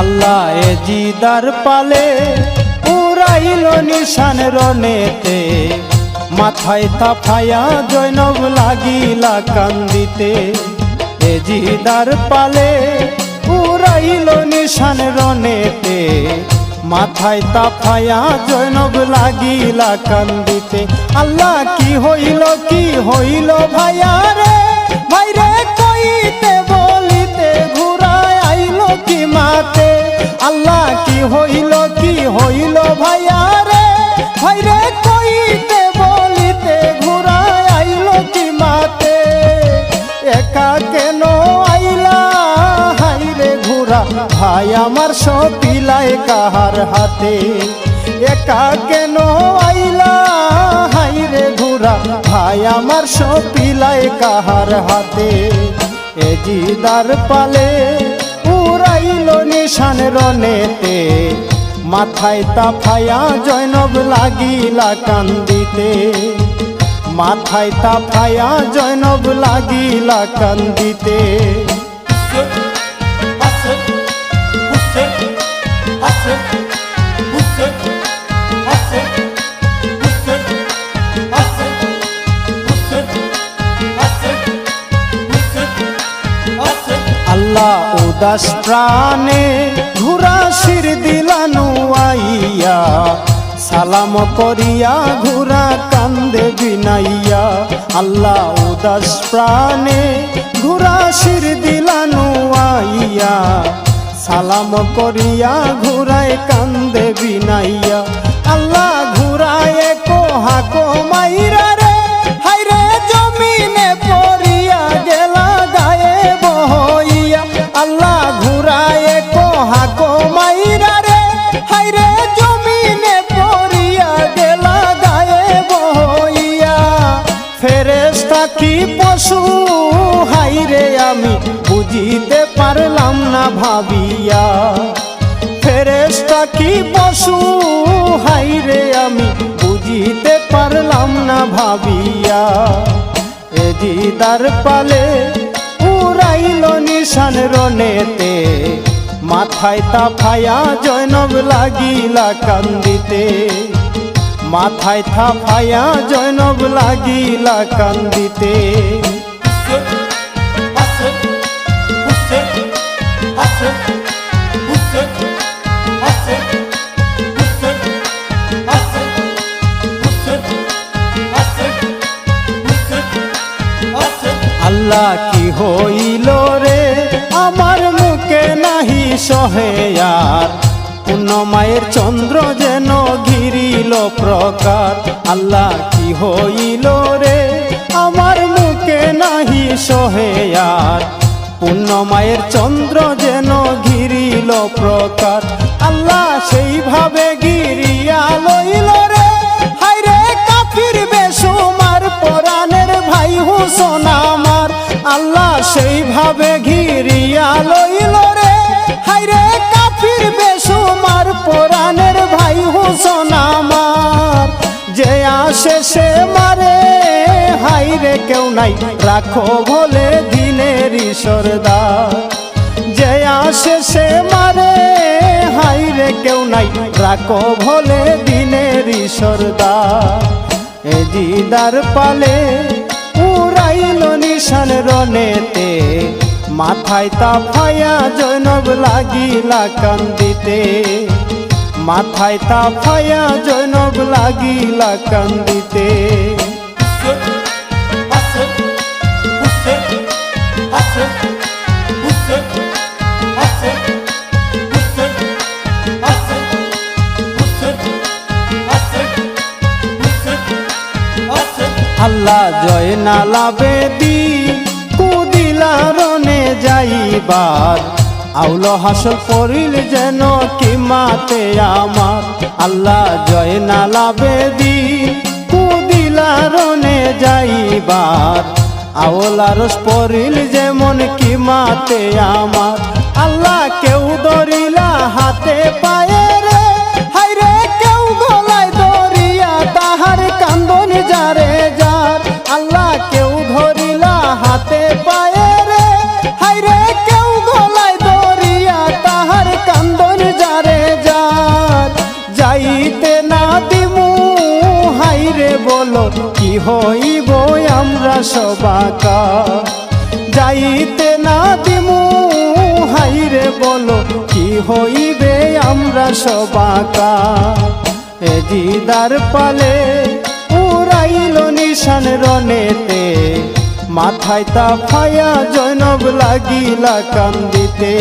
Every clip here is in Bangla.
আল্লাহ এ জিদার পালে উড়াইল নিশান রনেতে মাথায় তাফায়া জৈনব লাগিলা কান্দিতে। এজিদার পালে উড়াইল নিশান রনেতে মাথায় তাফায়া জৈনব লাগিলা কান্দিতে। আল্লাহ, কি হইল কি হইল ভাইয়া রে? আমার সপিলায় কাহার হাতে? একা কেন আইলা? হাইরে ঘুরা ভাই আমার সপিলায় কাহার হাতে? এ জিদার পালে উড়াইল নিশান রনেতে মাথায় তাফায়া জৈনব লাগিলা কান্দিতে। মাথায় তাফায়া জৈনব লাগিলা কান্দিতে। উদাস প্রাণে ঘুরা শির দিলানু আইয়া। সালাম করিয়া ঘুরা কান্দে বিনাইয়া। আল্লাহ উদাস প্রাণে ঘুরা শির দিলানু আইয়া। সালাম করিয়া ঘুরায় কান্দে বিনাইয়া। আল্লাহ ঘুরায় কোহা কো পশু হাইরে আমি বুঝিতে পারলাম না ভাবিয়া। ফেরেস্তা কি পশু হাইরে আমি বুঝিতে পারলাম না ভাবিয়া। এ দিদার পালে উড়াইল নিশান রনেতে মাথায় তাফায়া জৈনব লাগিলা কান্দিতে। মাথায় থাফায়া জৈনব লাগিলা কান্দিতে। আল্লাহ কি হইল রে? আমার মুখে নাহি সহে আর। পূর্ণমায়ের চন্দ্র যেন ঘিরিল প্রকার। আল্লাহ কি হইল রে? আমার মুখে নাহি সহে আর। পূর্ণমায়ের চন্দ্র যেন ঘিরিল প্রকার। আল্লাহ সেইভাবে গিরিয়া লইল রে। হাইরে কাফির বেসুমার পরাণের ভাই হুসন আমার। আল্লাহ সেইভাবে ঘিরিয়া লইল রে। সে মারে। হাইরে কেউ নাই। রাখো ভোলে দিনের সরদার যে সে মারে। হাইরে কেউ নাই। রাখো ভোলে দিনের সরদার এ দিদার পালে উড়াইল নিশান রনেতে মাথায় তাফায়া জৈনব লাগিলা কান্দিতে। মাথায় তাফায়া জৈনব লাগিলা কান্দিতে। আল্লাহ জয় নালা বেদি কুদিলা রনে যাইবার আউল হাসল করিল যেন কি মাতে আমার। আল্লাহ জয় নালা বেদি কুদিলা রনে যাইবার। আওল রস পরিল যেমন কি মাতে আমার। আল্লাহ কেউ দরিলা হাতে দিমু হাই রে বলো, কি হইব আমরা সবাকা? যাইতে না দিমু হাই রে বলো, কি হইবে আমরা সবাকা? এ দিদার পালে উড়াইল নিশান রনেতে মাথায় তা ফায়া জৈনব লাগিলা কান্দিতে।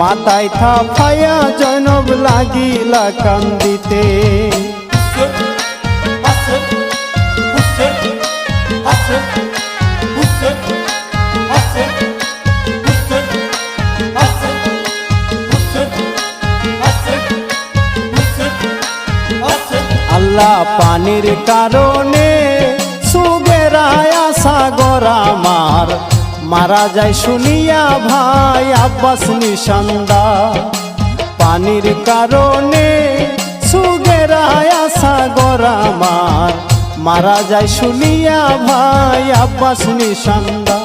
মাথায় থা ফায়া জৈনব লাগিলা কান্দিতে। আল্লাহ পানির কারণে সুগেরায় সাগর আমার। মারা যায় শুনিয়া ভাই আব্বাস নিশান্দা। পানির কারণে সুগেরায় সাগর আমার। মারা যায় শুনিয়া ভাই আব্বাস নিশান্দা।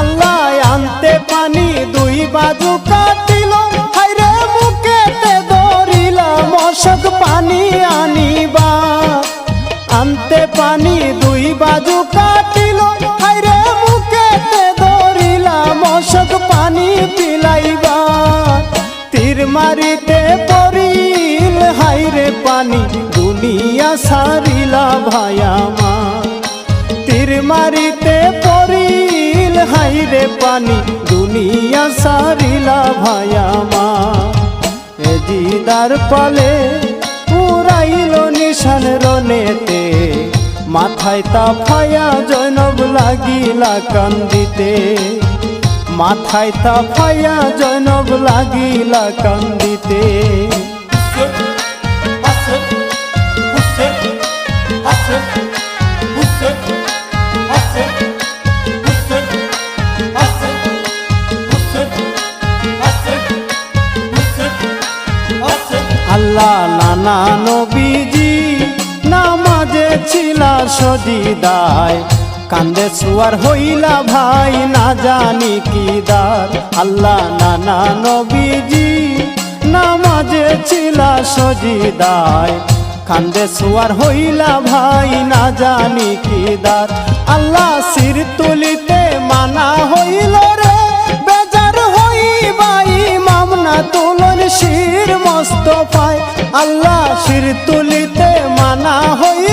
আল্লাহ আনতে পানি দুই বাজু কাটিল। হাইরে মুখেতে ধরিলা মশক পানি আনিবা। আনতে পানি দুই বাজু কাটিল। মশক পানি পিলাইবা, তীর মারিতে পড়িল, হাইরে পানি দুনিয়া সারিলা ভায়ামা তীর মারিতে পড়িল, হাইরে পানি দুনিয়া সারিলা ভায়ামা এ দিদার পালে উড়াইল নিশান রনেতে মাথায় তা ফায়া জৈনব লাগিলা কান্দিতে। মাথায় তা ফায়া জৈনব লাগিলা কান্দিতে। আল্লাহ নানা নবীজি নামাজে ছিলা সজিদায়। কান্দে সুয়ার হইলা ভাই, না জানি কি দার আল্লাহ নানা নবীজি, নামাজে ছিলা সজিদায়। কান্দে সুয়ার হইলা ভাই, না জানি কি দার আল্লাহ সির তুলিতে মানা হইল রে, বেজার হইবাই মামনা তুলন শির মস্তফায়। আল্লাহ শির তুলিতে মানা হইল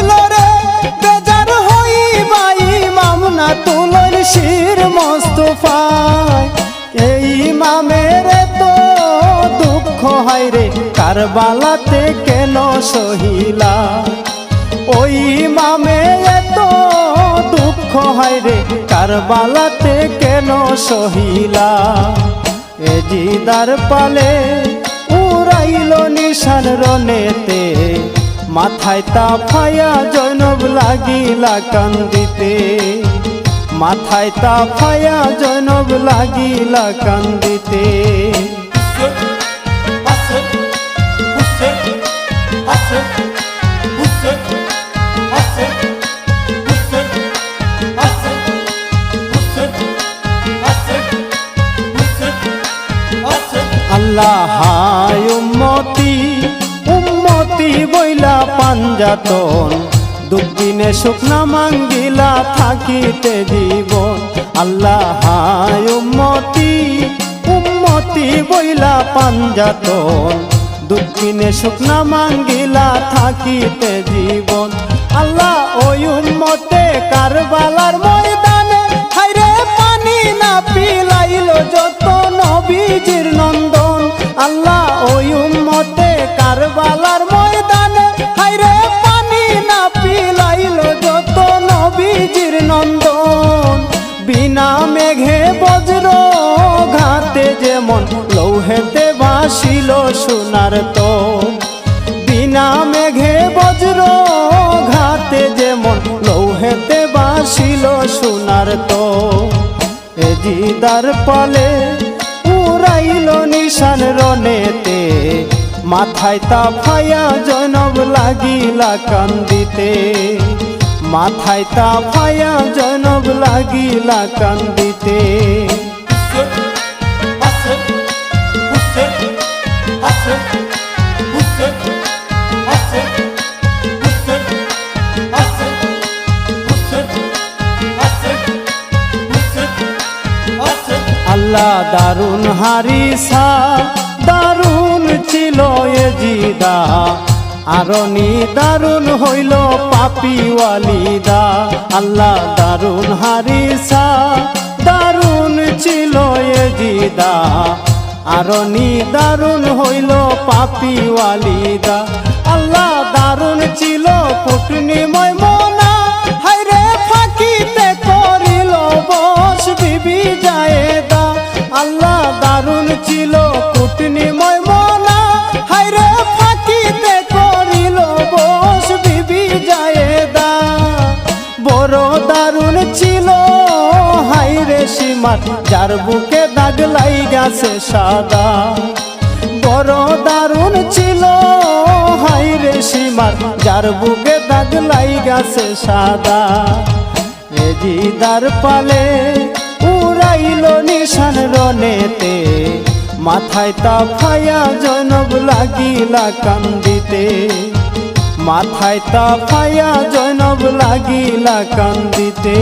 কারবালাতে কেন সহিলা? ওই মামে এত দুঃখ হয় রে, কারবালাতে কেন সহিলা? এ জিদার পালে উড়াইল নিশান রনেতে মাথায় তা ফায়া জৈনব লাগিলা কান্দিতে। মাথায় তা ফায়া জৈনব লাগিলা কান্দিতে। আল্লাহ, হায় উম্মতি উম্মতি বইলা পাঞ্জাতন। দুদিনে শুকনা মাঙ্গিলা থাকিতে জীবন। আল্লাহ, হায় উম্মতি উম্মতি বইলা পাঞ্জাতন। দুদিনে শুকনা মাঙ্গিলা থাকিতে জীবন। আল্লাহ ওই উম্মতে কারবালার ময়দানে হাইরে পানি না পিলাইল যত নবীজির নন্দন বাসিল সোনার তো বিনা মেঘে বজ্র ঘাতে যেমন লৌহেতে বাসিল সোনার তো এ জিদার পালে উড়াইল নিশান রনেতে মাথায় তা ফায়া জনব লাগিলা কান্দিতে। মাথায় তা ফায়া জনব লাগিলা কান্দিতে। আল্লাহ দারুণ হারিসা দারুণ ছিল এ জিদা। আরনি দারুণ হইল পাপিওয়ালিদা। আল্লাহ দারুণ হারিসা দারুণ ছিল এ জিদা আরনি দারুণ হইল পাপিওয়ালিদা আল্লাহ দারুণ ছিল কুটনিময় মনা। হাইরে ফাঁকিতে করিল বস বিবি জায়েদা। আল্লাহ দারুণ ছিল কুটনিময় মনা। হাইরে ফাঁকিতে করিল বস বিবি জায়েদা। বড় দারুণ ছিল হাইরে সীমার যার বুকে লাই গেছে সাদা। বড় দারুণ ছিল হাইরে সীমার, যার বুকে দাগ লাই গেছে সাদা। এ জিদার পালে উড়াইল নিশান রনেতে মাথায় তা ফায়া জনব লাগিলা কান্দিতে। মাথায় তা ফায়া জনব লাগিলা কান্দিতে।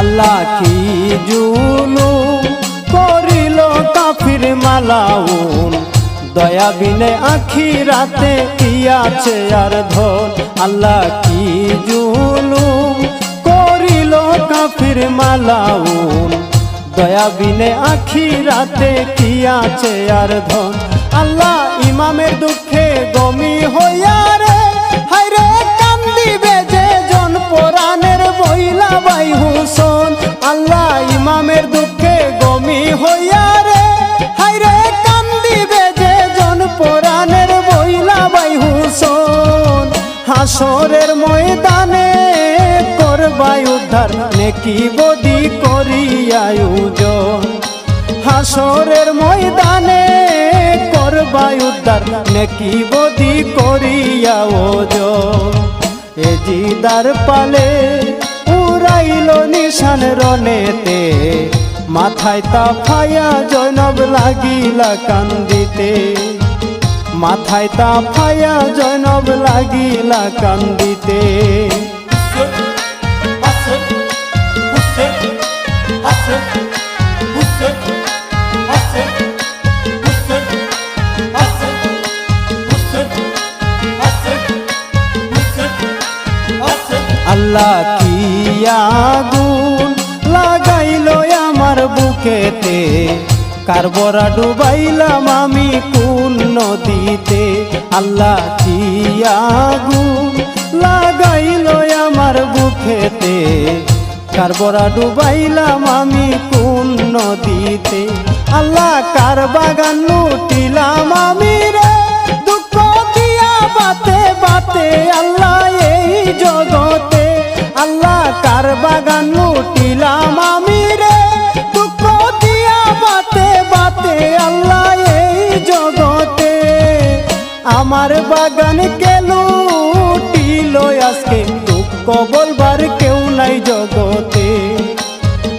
আল্লাহ কি জুলু দয়া বিনে আখি রাতে আছে আর ধন? আল্লাহ কি জুলু করিল কাফির মালাউন? দয়া বিনে আখি রাতে কি আছে আর ধন। আল্লাহ ইমামের দুঃখে গমি হইয়া রে। হাইরে কান্দিবে যে জন পরাণের বইলা বাই হুসন। আল্লাহ ইমামের দুঃখে গমি হইয়া রে। হাইরে কান্দিবে যে জন পরাণের বইলা বাই হুসন। হাসরের ময়দানে করবাই উদ্ধার, নেকি বদি করিয়াই উজন। হাসরের ময়দানে করবাই উদ্ধার, নেকি বদি করিয়া ওজন এ জিদার পালে উড়াইল নিশান রনেতে মাথায় তা ফায়া জৈনব লাগিলা কান্দিতে। মাথায় তা ফায়া জৈনব লাগিলা কান্দিতে। আল্লাহ কি আগুন লাগাইল আমার বুকেতে? কারবরা ডুবাইলাম আমি কোন নদীতে? আল্লাহ কি আগুন লাগাইল আমার বুকেতে? কারবরা ডুবাইলাম আমি কোন নদীতে? আল্লাহ কার বাগান লুটিলাম আমি রে? দুঃখ দিয়া বাতে বাতে আল্লাহ এই জগতে। আল্লাহ কার বাগান লুটিলাম আমি রে? দুঃখ দিয়া বাতে বাতে আল্লাহ এই জগতে। আমার বাগান কে লুটিল আজকে? বলবার কেউ নাই জগতে।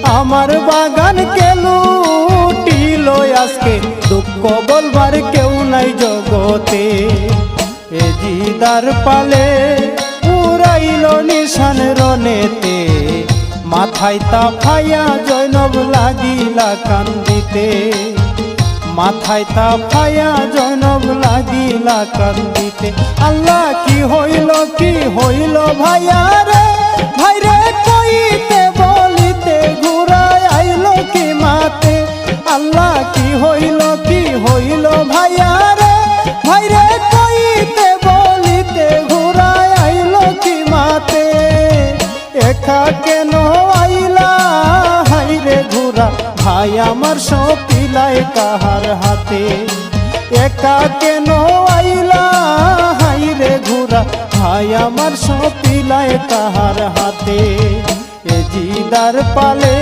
আমার বাগান কে লুটিল আজকে? দুঃখ বলবার কেউ নাই জগতে। এ পালে উড়াইল নিশান রনেতে মাথায় তা ফায়া জৈনব লাগিলা কান্দিতে। মাথায় তা ফায়া জৈনব লাগিলা কান্দিতে। আল্লাহ, কি হইল কি হইল ভাইয়া? পিলাই কাহার হাতে। একা কেন আইলা? হাই রে ঘুরা ভাই আমার সপিলাই কাহার হাতে। এ জিদার পালে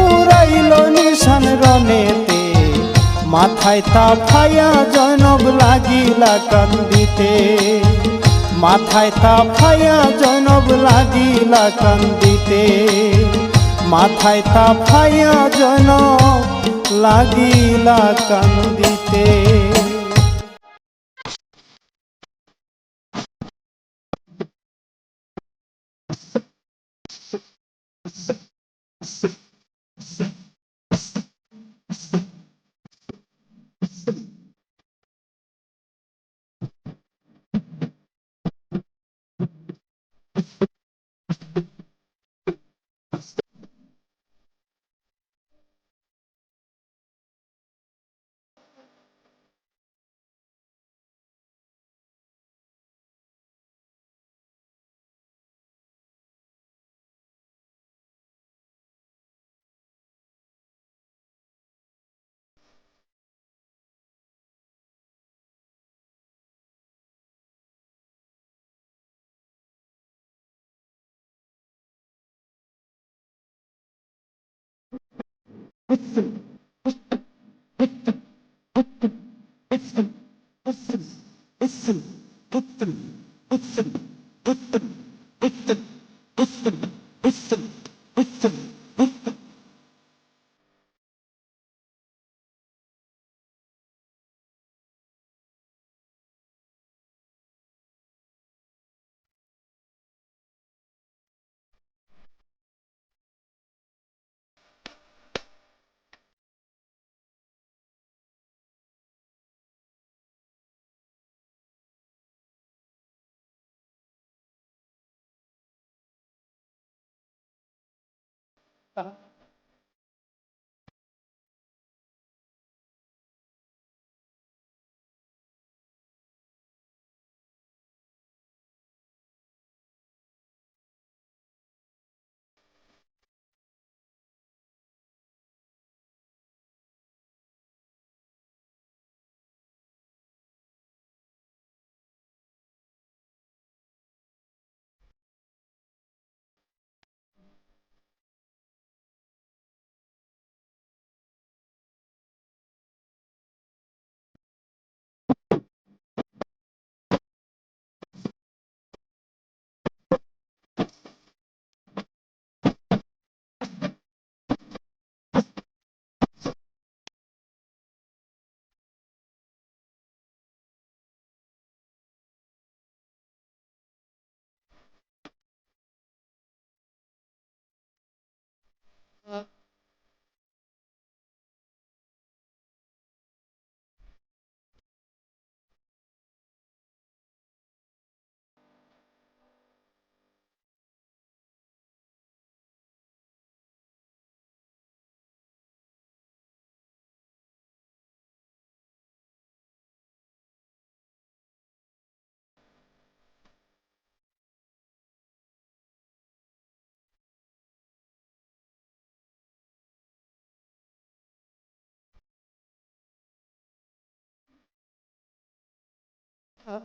উড়াইল নিশান রনেতে মাথায় তা ফায়া জয়নব লাগিলা কান্দিতে। মাথায় তা ফায়া জয়নব লাগিলা কান্দিতে। মাথায় তাফাইয়া জন লাগিলা কান্দিতে। Thank Listen 아. Uh. छ